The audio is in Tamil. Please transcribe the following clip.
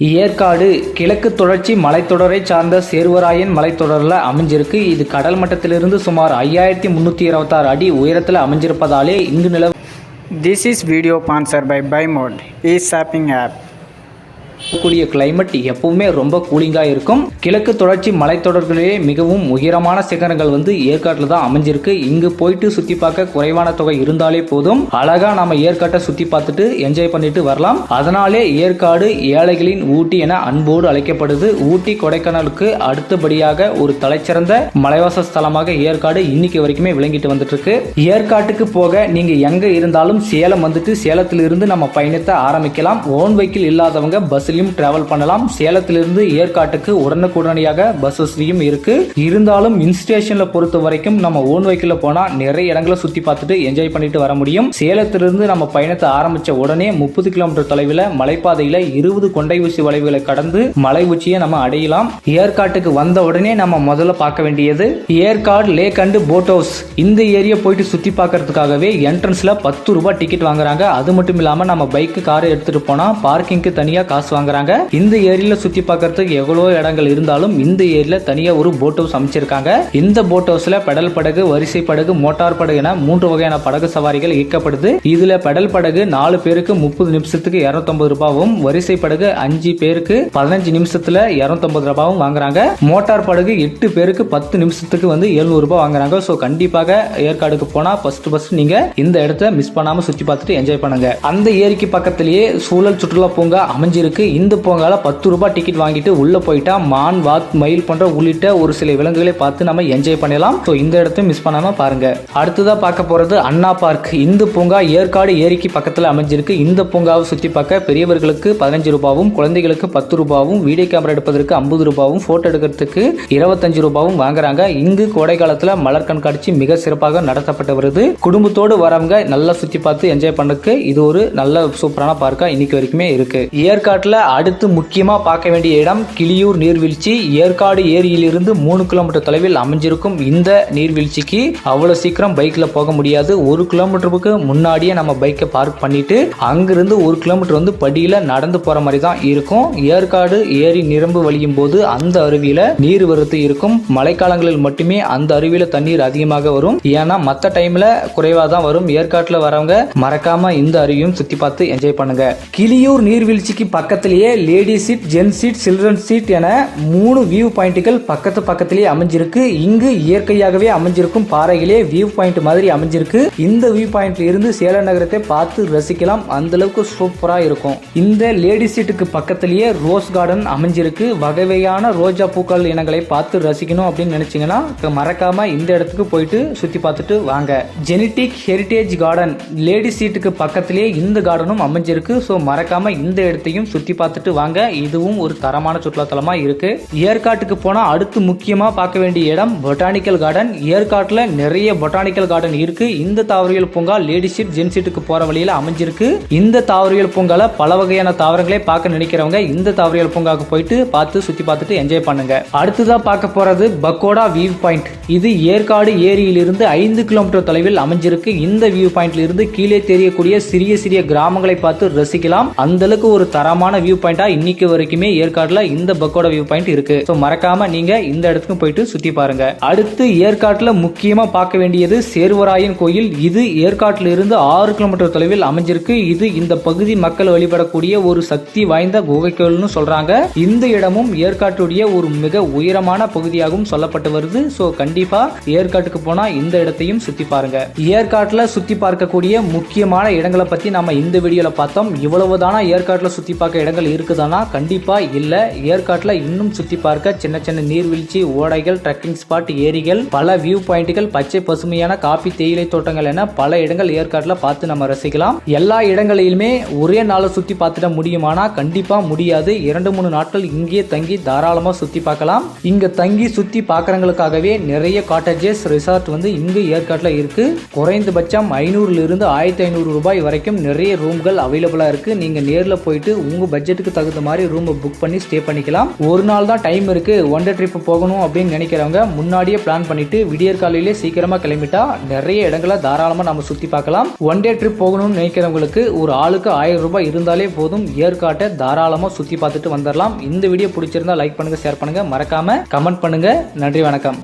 ஏற்காடு கிழக்கு தொடர்ச்சி மலைத்தொடரை சார்ந்த சேர்வராயன் மலைத்தொடரில் அமைஞ்சிருக்கு. இது கடல் மட்டத்திலிருந்து சுமார் ஐயாயிரத்தி முன்னூத்தி இருபத்தாறு அடி உயரத்தில் அமைஞ்சிருப்பதாலே இங்கு நிலவ this is video sponsor by பைமோட் e shopping app கூடிய கிளைமேட் எப்பவுமே ரொம்ப கூலிங்காக இருக்கும். கிழக்கு தொடர்ச்சி மலைத்தொடர்களிலே மிகவும் உயரமான சிகரங்கள் வந்து ஏற்காட்டில் தான் அமைஞ்சிருக்கு. இங்கு போயிட்டு சுற்றி பார்க்க குறைவான தொகை இருந்தாலே போதும். அழகா நம்ம ஏற்காட்டை சுற்றி பார்த்துட்டு என்ஜாய் பண்ணிட்டு வரலாம். அதனாலே ஏற்காடு ஏழைகளின் ஊட்டி என அன்போடு அழைக்கப்படுது. ஊட்டி கொடைக்கானலுக்கு அடுத்தபடியாக ஒரு தலைச்சிறந்த மலைவாச ஸ்தலமாக ஏற்காடு இன்னைக்கு வரைக்குமே விளங்கிட்டு வந்துட்டு இருக்கு ஏற்காட்டுக்கு போக நீங்க எங்க இருந்தாலும் சேலம் வந்துட்டு சேலத்திலிருந்து நம்ம பயணத்தை ஆரம்பிக்கலாம். ஓன் வெஹிக்கிள் இல்லாதவங்க பஸ்ஸஸ்லையும் டிராவல் பண்ணலாம். சேலத்திலிருந்து ஏற்காட்டுக்கு உடனுக்குடனடியாக பஸ் வசதியும் இருக்கு. இருந்தாலும் இன் ஸ்டேஷன்ல பொறுத்த வரைக்கும் நம்ம ஓன் வைக்கில் போனா நிறைய இடங்களை சுத்தி பார்த்துட்டு என்ஜாய் பண்ணிட்டு வர முடியும். சேலத்திலிருந்து நம்ம பயணத்தை ஆரம்பிச்ச உடனே முப்பது கிலோமீட்டர் தொலைவில் மலைப்பாதையில இருபது கொண்டை ஊசி வளைவுகளை கடந்து மலை உச்சியை நம்ம அடையலாம். ஏற்காட்டுக்கு வந்த உடனே நம்ம முதல்ல பார்க்க வேண்டியது Yercaud lake and boat house இந்த ஏரியா போயிட்டு சுத்தி பார்க்கறதுக்காகவே என்ட்ரன்ஸ்ல பத்து ரூபாய் டிக்கெட் வாங்குறாங்க. அது மட்டும் இல்லாம நம்ம பைக்கு காரை எடுத்துட்டு போனா பார்க்கிங்க்கு தனியா காசு வாங்க வாங்குறாங்க இந்த ஏரியில சுத்தி பார்க்கறதுக்கு எவ்வளோ இடங்கள் இருந்தாலும் இந்த ஏரியில தனியா ஒரு போட் ஹவுஸ் அமைச்சிருக்காங்க. இந்த போட் ஹவுஸ்ல பெடல் படகு வரிசை படகு மோட்டார் படகு என மூன்று வகையான படகு சவாரிகள் இயக்கப்படுது. இதுல பெடல் படகு நாலு பேருக்கு முப்பது நிமிஷத்துக்கு இருநூத்தம்பது ரூபாவும் வரிசை படகு அஞ்சு பேருக்கு பதினஞ்சு நிமிஷத்துல இருநூத்தம்பது ரூபாவும் வாங்குறாங்க. மோட்டார் படகு எட்டு பேருக்கு பத்து நிமிஷத்துக்கு வந்து எழுநூறு ரூபாய் வாங்குறாங்க. ஸோ கண்டிப்பாக ஏற்காடுக்கு போனா ஃபர்ஸ்ட் ஃபர்ஸ்ட் நீங்க இந்த இடத்த மிஸ் பண்ணாம சுத்தி பார்த்துட்டு என்ஜாய் பண்ணுங்க. அந்த ஏரிக்கு பக்கத்திலேயே சூழல் சுற்றுலா பூங்கா அமைஞ்சிருக்கு. இந்த பூங்கால பத்து ரூபாய் டிக்கெட் வாங்கிட்டு உள்ள போயிட்டா மான் வாத் மயில் போன்ற உள்ளிட்ட ஒரு சில விலங்குகளை பார்த்து நம்ம என்ஜாய் பண்ணலாம். ஸோ இந்த இடத்தையும் மிஸ் பண்ணாம பாருங்க. அடுத்ததா பார்க்க போறது அண்ணா பார்க் இந்த பூங்கா ஏற்காடு ஏரிக்கு பக்கத்தில் அமைஞ்சிருக்கு. இந்த பூங்காவை சுத்தி பார்க்க பெரியவர்களுக்கு பதினஞ்சு ரூபாவும் குழந்தைகளுக்கு பத்து ரூபாவும் வீடியோ கேமரா எடுப்பதற்கு ஐம்பது ரூபாவும் போட்டோ எடுக்கிறதுக்கு இருபத்தஞ்சு ரூபாவும் வாங்குறாங்க. இங்கு கோடை காலத்தில் மலர் கண்காட்சி மிக சிறப்பாக நடத்தப்பட்டு வருது குடும்பத்தோடு வரவங்க நல்லா சுத்தி பார்த்து என்ஜாய் பண்ணுறதுக்கு இது ஒரு நல்ல சூப்பரான பார்க்கா இன்னைக்கு வரைக்குமே இருக்கு. ஏற்காட்டில் அடுத்து முக்கியமா பார்க்க வேண்டிய இடம் கிளியூர் நீர்வீழ்ச்சி. ஏற்காடு ஏரியிலிருந்து மூணு கிலோமீட்டர் தொலைவில் அமைஞ்சிருக்கும் இந்த நீர்வீழ்ச்சிக்கு அவ்வளவு சீக்கிரம் பைக்ல போக முடியாது. ஒரு கிலோமீட்டருக்கு முன்னாடியே நம்ம பைக்கை பார்க் பண்ணிட்டு அங்கிருந்து ஒரு கிலோமீட்டர் வந்து படியில நடந்து போற மாதிரி தான் இருக்கும். ஏற்காடு ஏரி நிரம்பு வழியும் போது அந்த அருவியில நீர் வரத்து இருக்கும். மழைக்காலங்களில் மட்டுமே அந்த அருவியில தண்ணீர் அதிகமாக வரும். ஏன்னா மற்ற டைம்ல குறைவா தான் வரும். ஏற்காட்டுல வரவங்க மறக்காம இந்த அருவியும் சுத்தி பார்த்து என்ஜாய் பண்ணுங்க. கிளியூர் நீர்வீழ்ச்சிக்கு பக்கத்தில் பக்கத்திலேயே lady seat gents seat children seat என மூணு வியூ பாயிண்ட்டுகள் பக்கத்து பக்கத்திலேயே அமைஞ்சிருக்கு. இங்கு இயற்கையாகவே அமைஞ்சிருக்கும் பாறைகளே வியூ பாயிண்ட் மாதிரி அமைஞ்சிருக்கு. இந்த வியூ பாயிண்ட்ல இருந்து சேலம் நகரத்தை பார்த்து ரசிக்கலாம். அந்த அளவுக்கு சூப்பரா இருக்கும். இந்த லேடி சீட்டுக்கு பக்கத்திலேயே ரோஸ் கார்டன் அமைஞ்சிருக்கு. வகை வகையான ரோஜா பூக்கள் இனங்களை பார்த்து ரசிக்கணும் அப்படின்னு நினைச்சீங்கன்னா மறக்காம இந்த இடத்துக்கு போயிட்டு சுத்தி பார்த்துட்டு வாங்க. ஜெனட்டிக் ஹெரிட்டேஜ் கார்டன் லேடி சீட்டுக்கு பக்கத்திலேயே இந்த கார்டனும் அமைஞ்சிருக்கு. ஸோ மறக்காம இந்த இடத்தையும் சுத்தி பார்த்துட்டு வாங்க. இதுவும் ஒரு தரமான சுற்றுலாத்தலமாக இருக்கு. ஏற்காட்டுக்கு போனா அடுத்து முக்கியமா பார்க்க வேண்டிய இடம் பொட்டானிக்கல் கார்டன் ஏற்காட்டுல நிறைய பொட்டானிக்கல் கார்டன் இருக்கு. இந்த தாவரவியல் பூங்கா லேடிஸ் சீட் ஜென்ஸ் சீட்டுக்கு போற வழியில அமைஞ்சிருக்கு. இந்த தாவரவியல் பூங்கால பல வகையான தாவரங்களை பார்க்க நினைக்கிறவங்க இந்த தாவரவியல் பூங்காவுக்கு போயிட்டு பார்த்து சுத்தி பார்த்துட்டு என்ஜாய் பண்ணுங்க. அடுத்ததா பார்க்க போறது பக்கோடா வியூ பாயிண்ட் இது ஏற்காடு ஏரியிலிருந்து ஐந்து கிலோமீட்டர் தொலைவில் அமைஞ்சிருக்கு. இந்த வியூ பாயிண்ட்ல இருந்து கீழே தெரியக்கூடிய சிறிய சிறிய கிராமங்களை பார்த்து ரசிக்கலாம். அந்த அளவுக்கு ஒரு தரமான வியூ வியூ பாயிண்டா இன்னைக்கு வரைக்குமே ஏற்காடுல இந்த பக்கோட வியூ பாயிண்ட் இருக்கு. ஸோ மறக்காம நீங்க இந்த இடத்துக்கும் போயிட்டு சுத்தி பாருங்க. அடுத்து ஏற்காட்டுல முக்கியமா பார்க்க வேண்டியது சேர்வராயன் கோயில். இது ஏற்காட்டில் இருந்து ஆறு கிலோமீட்டர் தொலைவில் அமைஞ்சிருக்கு. இது இந்த பகுதி மக்கள் வழிபடக்கூடிய ஒரு சக்தி வாய்ந்த குகை கோயில்னு சொல்றாங்க. இந்த இடமும் ஏற்காட்டுடைய ஒரு மிக உயரமான பகுதியாகவும் சொல்லப்பட்டு வருது. ஸோ கண்டிப்பா ஏற்காட்டுக்கு போனா இந்த இடத்தையும் சுத்தி பாருங்க. ஏற்காட்டுல சுத்தி பார்க்கக்கூடிய முக்கியமான இடங்களை பத்தி நம்ம இந்த வீடியோல பார்த்தோம். இவ்வளவுதானா ஏற்காட்டுல சுத்தி பார்க்க இடங்கள் இருக்குதானா? கண்டிப்பா இல்லை. ஏற்காட்டில் இன்னும் சுற்றி பார்க்க சின்ன சின்ன நீர்வீழ்ச்சி ஓடைகள் ட்ரெக்கிங் ஸ்பாட் ஏரிகள் பல வியூ பாயிண்ட்கள் பச்சை பசுமையான காபி தேயிலை தோட்டங்கள் என பல இடங்கள் ஏற்காட்டில் பார்த்து நம்ம ரசிக்கலாம். எல்லா இடங்களிலுமே ஒரே நாளை சுற்றி பார்த்துட முடியுமானா? கண்டிப்பாக முடியாது. இரண்டு மூணு நாட்கள் இங்கேயே தங்கி தாராளமாக சுற்றி பார்க்கலாம். இங்க தங்கி சுற்றி பார்க்குறவங்களுக்காகவே நிறைய காட்டேஜஸ் ரிசார்ட் வந்து இங்கு ஏற்காட்டில் இருக்கு. குறைந்தபட்சம் ஐநூறுல இருந்து ஆயிரத்தி ஐநூறு ரூபாய் வரைக்கும் நிறைய ரூம்கள் அவைலபிளா இருக்கு. நீங்க நேரில் போயிட்டு உங்க பட்ஜெட்டுக்கு தகுந்த மாதிரி ரூமை புக் பண்ணி ஸ்டே பண்ணிக்கலாம். ஒரு நாள் தான் டைம் இருக்கு ஒன் டே ட்ரிப் போகணும் அப்படின்னு நினைக்கிறவங்க முன்னாடியே பிளான் பண்ணிட்டு விடியற் காலையிலே சீக்கிரமா கிளம்பிட்டா நிறைய இடங்களை தாராளமா நம்ம சுத்தி பார்க்கலாம். ஒன் டே ட்ரிப் போகணும்னு நினைக்கிறவங்களுக்கு ஒரு ஆளுக்கு ஆயிரம் ரூபாய் இருந்தாலே போதும். ஏற்காட்டை தாராளமா சுத்தி பார்த்துட்டு வந்துடலாம் இந்த வீடியோ பிடிச்சிருந்தா லைக் பண்ணுங்க ஷேர் பண்ணுங்க. மறக்காம கமெண்ட் பண்ணுங்க. நன்றி வணக்கம்.